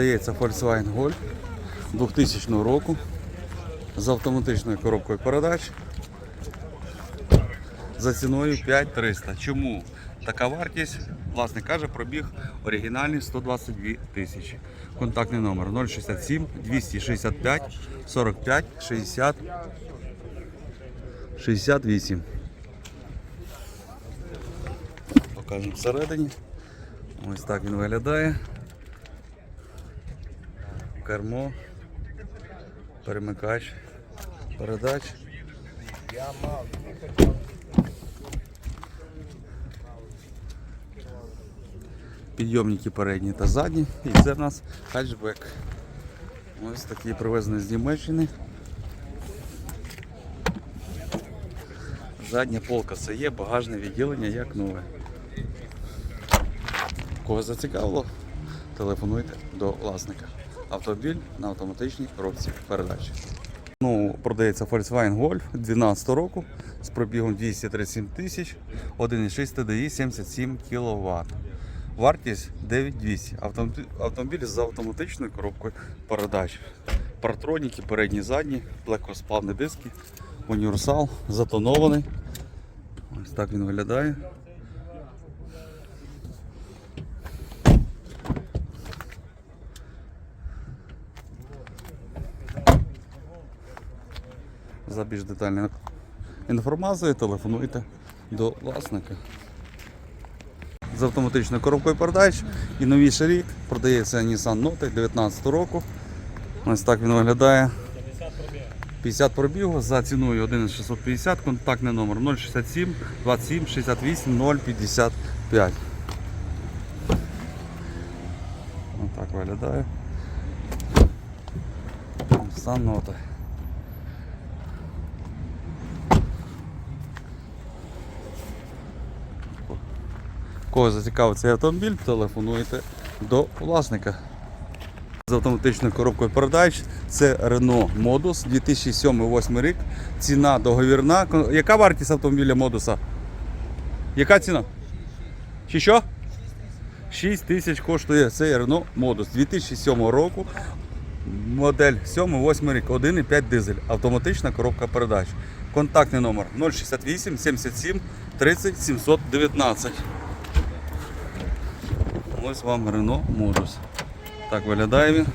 Продається Volkswagen Golf 2000 року з автоматичною коробкою передач за ціною 5300. Чому така вартість? Власник каже, пробіг оригінальний 122 тисячі. Контактний номер 067 265 45 60 68. Покажемо всередині. Ось так він виглядає. Кермо, перемикач, передач. Підйомники передні та задні. І це в нас хатчбек. Ось такий привезений з Німеччини. Задня полка це є, багажне відділення як нове. Кого зацікавило, телефонуйте до власника. Автомобіль на автоматичній коробці передач. Ну, продається Volkswagen Golf 12 року з пробігом 237 тисяч, 1,6 TDI 77 кВт. Вартість 9200. Автомобіль, автомобіль з автоматичною коробкою передач. Партроніки, передні, задні, легкосплавні диски, універсал, затонований. Ось так він виглядає. За більш детальною інформацією телефонуйте до власника. З автоматичною коробкою передач і новіший рік продається Nissan Note 19 року. Ось так він виглядає. 50 пробігу за ціною 11650, контактний номер 067 27 68 055. Ось так виглядає. Nissan. Кого зацікавив цей автомобіль, телефонуйте до власника. З автоматичною коробкою передач це Renault Modus 2007-2008 рік. Ціна договірна. Яка вартість автомобіля Модуса? Яка ціна? Чи що? 6 тисяч коштує цей Renault Modus 2007 року. Модель 7-8 рік, 1,5 дизель, автоматична коробка передач. Контактний номер 068 77 30 719. Ось вам Renault Modus. Так виглядає він.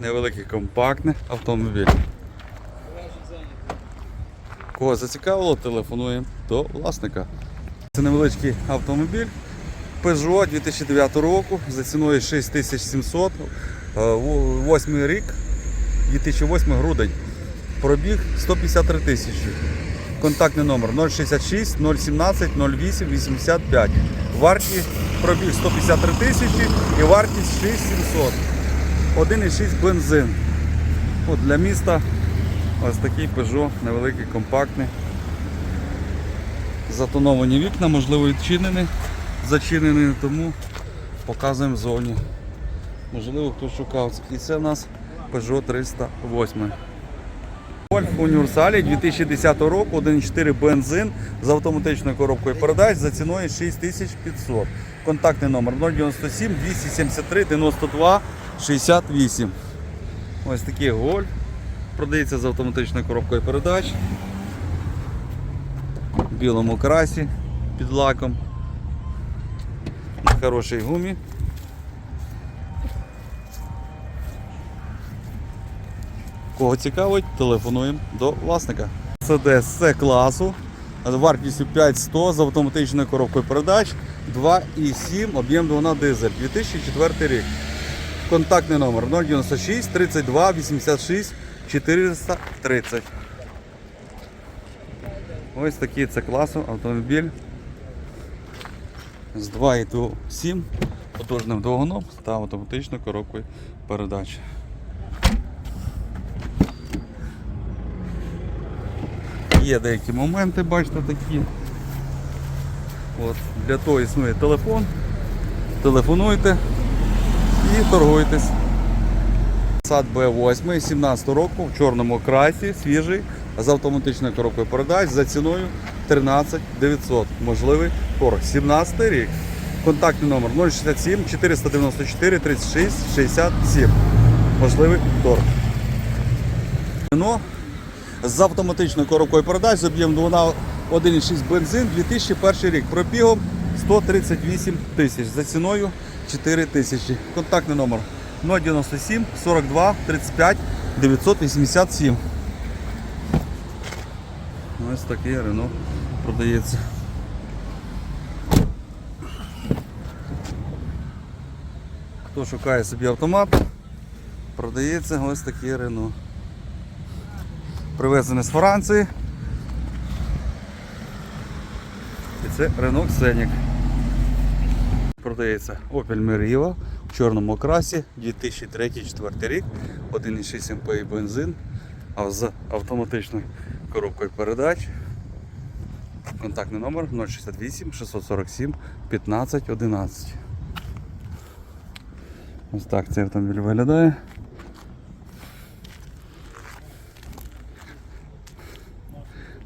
Невеликий компактний автомобіль. Кого зацікавило, телефонуємо до власника. Це невеличкий автомобіль Peugeot 2009 року за ціною 6700, 8 рік, 2008 грудень. Пробіг 153 тисячі. Контактний номер 066 017 08 85. Вартість пробіг 153 тисячі і вартість 6700. 1,6 бензин. От для міста ось такий Peugeot невеликий, компактний. Затоновані вікна, можливо, відчинені, зачинені, тому показуємо зовні. Можливо, хтось шукав. І це в нас Peugeot 308. Golf універсалі 2010 року, 1.4 бензин з автоматичною коробкою передач за ціною 6500. Контактний номер 097 273 92 68. Ось такий гольф. Продається з автоматичною коробкою передач. В білому красі під лаком. На хорошій гумі. Кого цікавить, телефонуємо до власника. Mercedes C класу з вартістю 5100 з автоматичною коробкою передач 2,7 об'єм двигуна дизель 2004 рік. Контактний номер 096 32 86 430. Ось такий це класу автомобіль з 2,7 потужним двигуном та автоматичною коробкою передач. Є деякі моменти, бачите, такі. От, Для того існує телефон. Телефонуйте і торгуйтесь. Сад Б8 17 року в чорному красі, свіжий, з автоматичною коробкою передач за ціною 13 900. Можливий торг. 17 рік. Контактний номер 067 494 36 67. Можливий торг. З автоматичною коробкою передач з двигуна 1,6 бензин 2001 рік. Пробігом 138 тисяч. За ціною 4 тисячі. Контактний номер 097 42 35 987. Ось таке Рено продається. Хто шукає собі автомат, продається ось таке Рено. Привезене з Франції. І це Renault Scenic. Продається Opel Meriva в чорному окрасі 2003-2004 рік, 1,6 МПІ бензин, а з автоматичною коробкою передач. Контактний номер 068 647 15 11. Ось так цей автомобіль виглядає.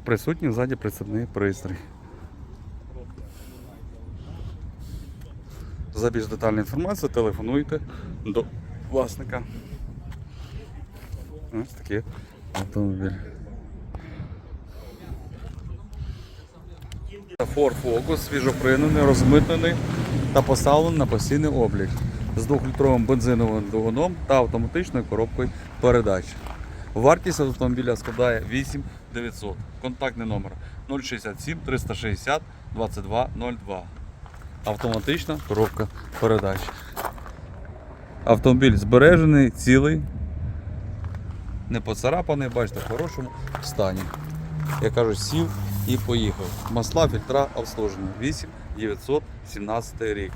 Присутній ззаді прицепний пристрій. За більш детальну інформацію телефонуйте до власника. Ось такий автомобіль. Ford Focus свіжопринений, розмитнений та поставлений на постійний облік з 2-літровим бензиновим двигуном та автоматичною коробкою передач. Вартість автомобіля складає 8900. Контактний номер 067 360 2202. Автоматична коробка передач. Автомобіль збережений, цілий, не поцарапаний, бачите, в хорошому стані. Я кажу, сів і поїхав. Масла, фільтра обслужені. 8 917 рік.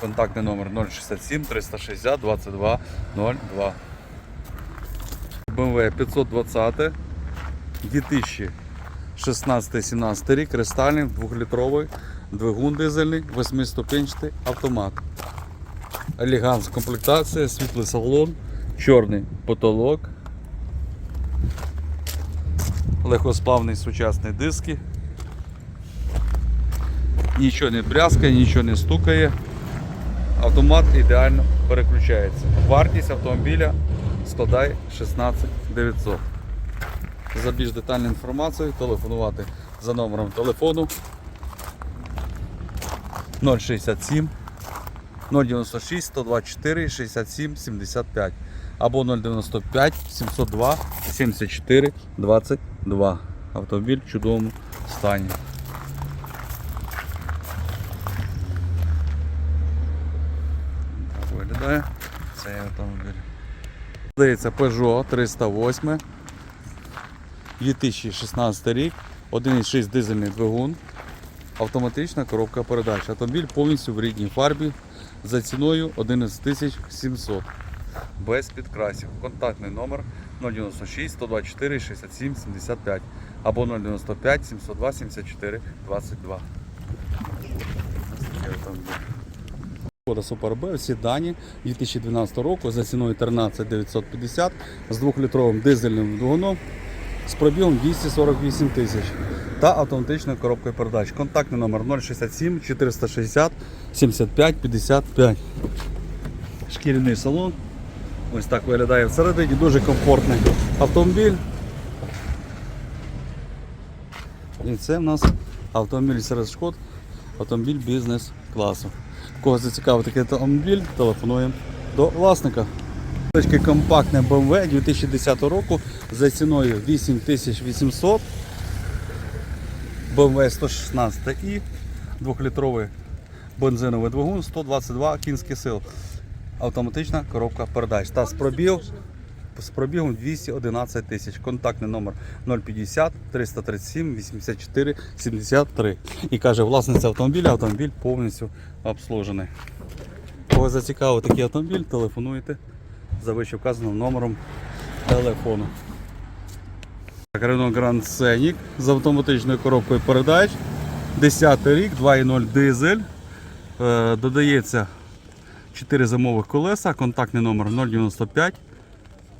Контактний номер 067 360 22 02. BMW 520 2016-17 рік, кристальний, 2-літровий, двигун дизельний, 8-ступенчатий автомат. Елегантна комплектація, світлий салон, чорний потолок, легкосплавний сучасний диски. Нічого не брязкає, нічого не стукає. Автомат ідеально переключається. Вартість автомобіля складає 16 900. За більш детальну інформацію телефонувати за номером телефону 067 096 124 67 75 або 095 702 74 22. Автомобіль в чудовому стані. Виглядає цей автомобіль. Здається Peugeot 308 2016 рік, 1,6 дизельний двигун, автоматична коробка передач. Автомобіль повністю в рідній фарбі за ціною 11 700 без підкрасів. Контактний номер 096 124 67 75 або 095 702 74 22. Ось такий. Шкода Super B, всі дані 2012 року за ціною 13 950 з 2-літровим дизельним двигуном з пробігом 248 тисяч та автоматичною коробкою передач. Контактний номер 067 460 75 55. Шкіряний салон. Ось так виглядає всередині, дуже комфортний автомобіль. І це в нас автомобіль серед шкод, автомобіль бізнес класу. Кого зацікавив такий автомобіль, телефонуємо до власника. Компактне BMW 2010 року за ціною 8800. BMW 116 i 2-літровий бензиновий двигун, 122 кінські сил. Автоматична коробка передач. Та з пробіг з пробігом 211 тисяч. Контактний номер 050 337 84 73. І каже, власниця автомобіля, автомобіль повністю обслужений. Кого зацікавив такий автомобіль, телефонуйте за вище вказаним номером телефону. Renault Grand Scenic з автоматичною коробкою передач. 10 рік, 2.0 дизель. Е, додається 4 зимових колеса, контактний номер 095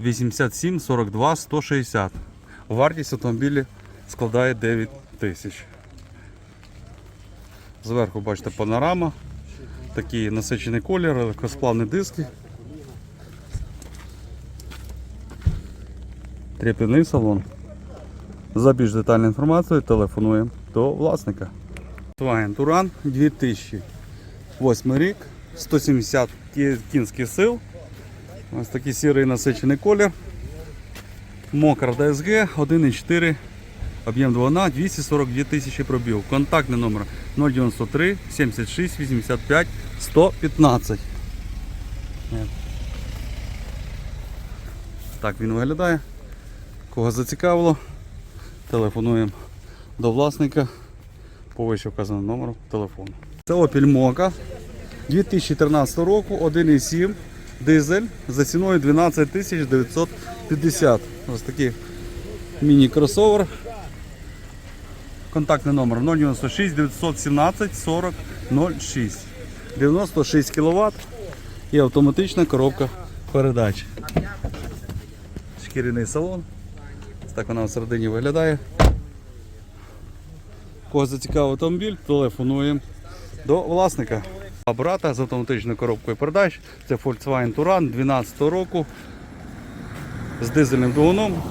87 42 160. Вартість автомобіля складає 9 тисяч. Зверху бачите панорама, Такий насичений колір, легкосплавні диски. Треп'яний салон. За більш детальною інформацією телефонуємо до власника. Volkswagen Туран 2008 рік, 170 кі- кінських сил. Ось такий сірий насичений колір. Мокра DSG 1,4, об'єм двигуна 242 тисячі пробіг. Контактний номер 093 76 85 115. Е. Так він виглядає. Кого зацікавило, телефонуємо до власника по вище вказаному номеру телефону. Це Opel Mokka 2013 року, 1,7 дизель за ціною 12 950. Ось такий міні-кросовер. Контактний номер 096 917 40 06. 96 кВт і автоматична коробка передач. Шкіряний салон. Так вона всередині виглядає. Кого зацікавив автомобіль, телефонуємо до власника. А брата з автоматичною коробкою передач. Це Volkswagen Touran 12 року з дизельним двигуном.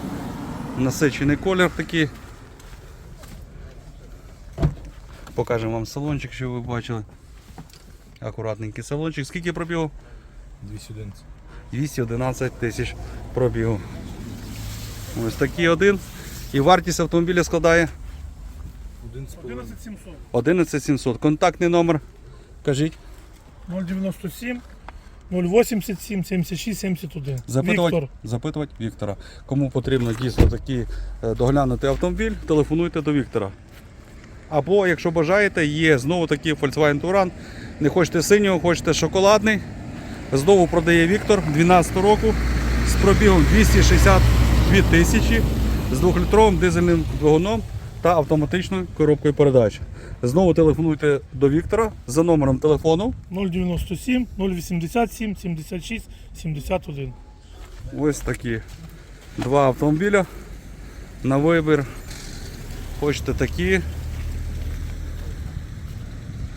Насичений колір такий. Покажемо вам салончик, що ви бачили. Акуратненький салончик. Скільки пробігу? 211. 211 тисяч пробігу. Ось такий один. І вартість автомобіля складає 11700. 11700. Контактний номер. Кажіть. 097 087 76 71. Запитувати, Віктор. запитувати Віктора. Кому потрібно дійсно такий е, доглянути автомобіль, телефонуйте до Віктора. Або, якщо бажаєте, є знову такий Volkswagen Touran. Не хочете синього, хочете шоколадний. Знову продає Віктор 12 року з пробігом 260 2000 з двохлітровим дизельним двигуном та автоматичною коробкою передач. Знову телефонуйте до Віктора за номером телефону 097 087 76 71. Ось такі два автомобіля. На вибір. Хочете такі,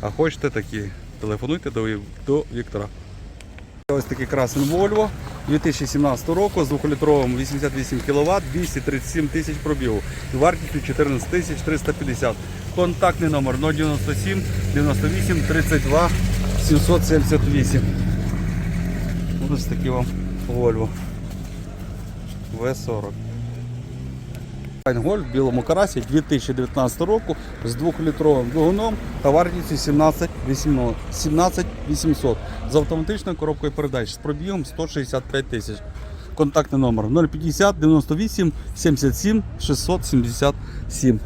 а хочете такі. Телефонуйте до, до Віктора. Ось такий красний Volvo 2017 року з 2-літровим 88 кВт, 237 тисяч пробігу і вартістю 14 тисяч 350. Контактний номер 097 98 32 778. Ось такий вам Volvo. В40. Гольф в білому карасі 2019 року з 2-літровим двигуном та вартістю 17 800 17 800 з автоматичною коробкою передач з пробігом 165 тисяч. Контактний номер 050 98 77 677.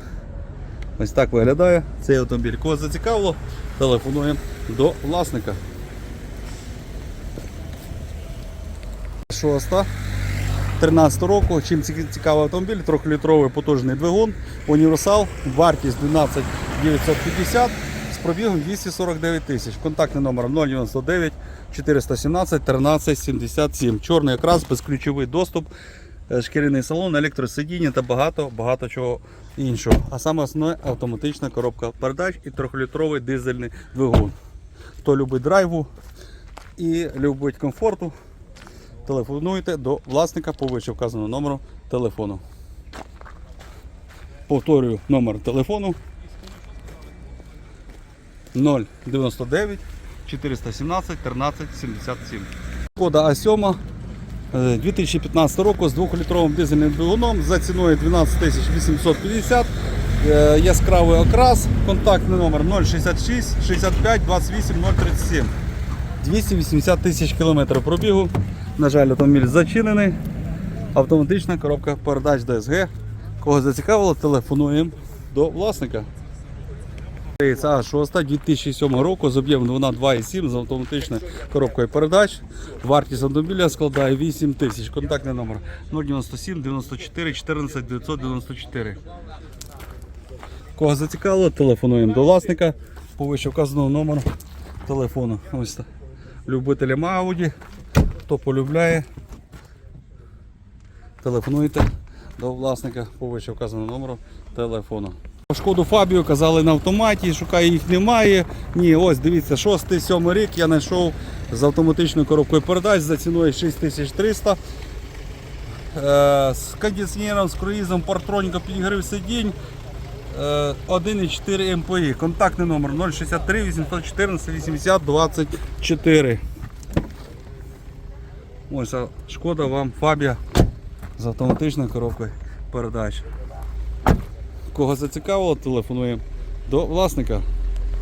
Ось так виглядає цей автомобіль. Кого зацікавило, телефонуємо до власника. Шоста. 13 року. Чим цікавий автомобіль, 3-літровий потужний двигун, універсал, вартість 12 950 з пробігом 249 тисяч. Контактний номер 099 417 13 77. Чорний якраз безключовий доступ, е, шкіряний салон, електросидіння та багато багато чого іншого. А саме основне автоматична коробка передач і 3-літровий дизельний двигун. Хто любить драйву і любить комфорту, телефонуйте до власника по вище номеру телефону. Повторюю номер телефону 099 417 13 77. Кода А7 е, 2015 року з 2-літровим дизельним двигуном за ціною 12 850. Е, Яскравий окрас, контактний номер 066 65 28 037. 280 тисяч кілометрів пробігу. На жаль, автомобіль зачинений. Автоматична коробка передач DSG. Кого зацікавило, телефонуємо до власника. Це А6 2007 року з об'ємом двигуна 2,7 з автоматичною коробкою передач. Вартість автомобіля складає 8 тисяч. Контактний номер 097 94 14 994. Кого зацікавило, телефонуємо до власника по вище вказаного номеру телефону. Ось. Любителям Ауді, хто полюбляє, телефонуйте до власника по вище вказаному номеру телефону. Шкоду Фабію казали на автоматі, шукаю їх немає. Ні, ось дивіться, 6-7 рік я знайшов з автоматичною коробкою передач за ціною 6300. Е, з кондиціонером, з круїзом, партроніка, підігрів сидінь. Е, 1,4 МПІ. Контактний номер 063 814 80 24. Ось а шкода вам Фабія з автоматичною коробкою передач. Кого зацікавило, телефонуємо до власника.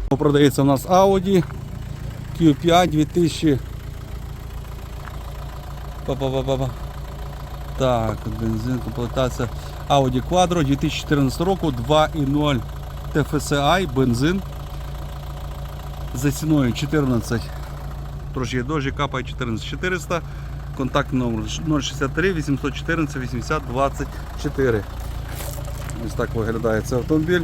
Продається у нас Audi Q5 2000. Па-па-па-па-па. Так, бензин, комплектація Audi Quattro 2014 року 2.0 TFSI, бензин за ціною 14. Трошки дощі капає 14400. Контактний номер 063 814 80 24. Ось так виглядає цей автомобіль.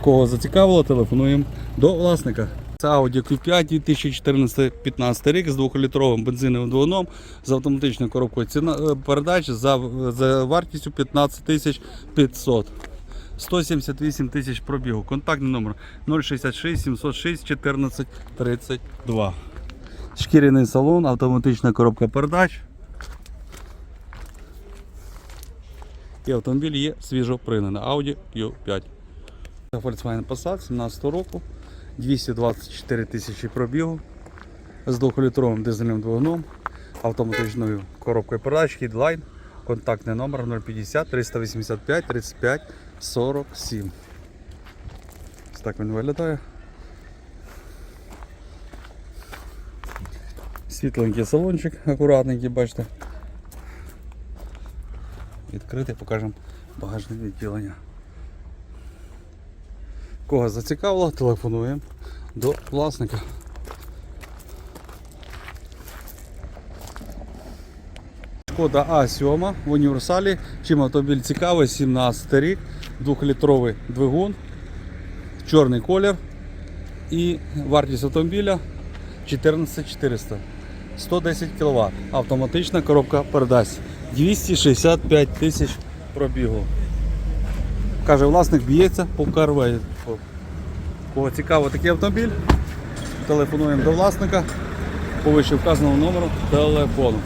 Кого зацікавило, телефонуємо до власника. Це Audi Q5 2014-15 рік з 2-літровим бензиновим двигуном з автоматичною коробкою е, передач за, за вартістю 15 500. 178 тисяч пробігу. Контактний номер 066 706 14 32. Шкіряний салон, автоматична коробка передач. І автомобіль є свіжо пригнаний. Audi Q5. Це Volkswagen Passat 17 року. 224 тисячі пробігу з 2-літровим дизельним двигуном, автоматичною коробкою передач, Headline, контактний номер 050 385 35 47. Ось так він виглядає. Світленький салончик, акуратненький, бачите. Відкритий, покажемо багажне відділення. Кого зацікавило, телефонуємо до власника. Шкода А7 в універсалі. Чим автомобіль цікавий, 17 рік, 2-літровий двигун, чорний колір і вартість автомобіля 14400. 110 кВт. Автоматична коробка передач. 265 тисяч пробігу. Каже, власник б'ється по карвею. Кого цікаво такий автомобіль, телефонуємо до власника по вище вказаному номеру телефону.